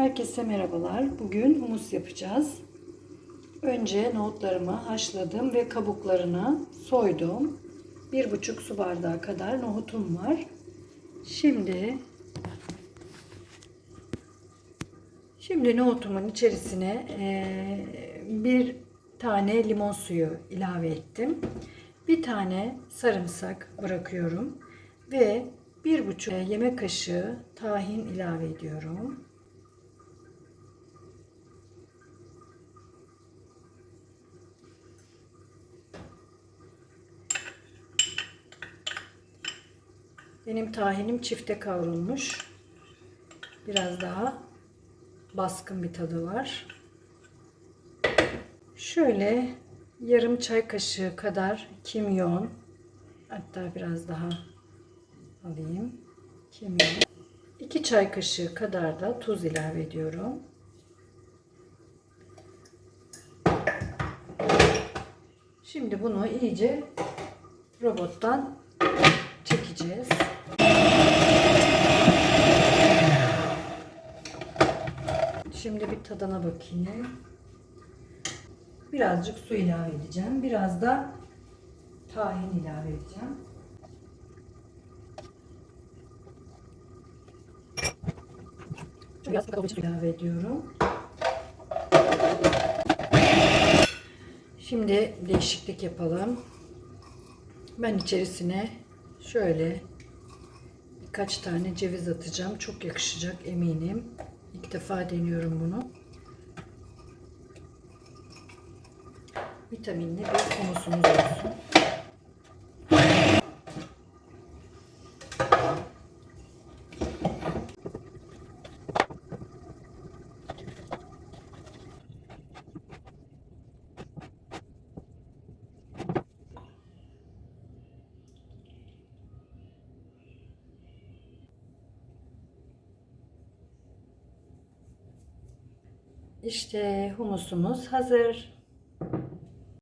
Herkese merhabalar. Bugün humus yapacağız. Önce nohutlarımı haşladım ve kabuklarını soydum. Bir buçuk su bardağı kadar nohutum var. Şimdi şimdi nohutumun içerisine eee, bir tane limon suyu ilave ettim. Bir tane sarımsak bırakıyorum ve bir buçuk yemek kaşığı tahin ilave ediyorum. Benim tahinim çifte kavrulmuş. Biraz daha baskın bir tadı var. Şöyle yarım çay kaşığı kadar kimyon hatta biraz daha alayım. Kimyon. 2 çay kaşığı kadar da tuz ilave ediyorum. Şimdi bunu iyice robottan Şimdi bir tadına bakayım. Birazcık su ilave edeceğim. Biraz da tahin ilave edeceğim. Biraz kakaocu ilave ediyorum. Şimdi değişiklik yapalım. Ben içerisine şöyle birkaç tane ceviz atacağım. Çok yakışacak eminim. İlk defa deniyorum bunu. Vitaminli bir humusumuz olsun. İşte humusumuz hazır.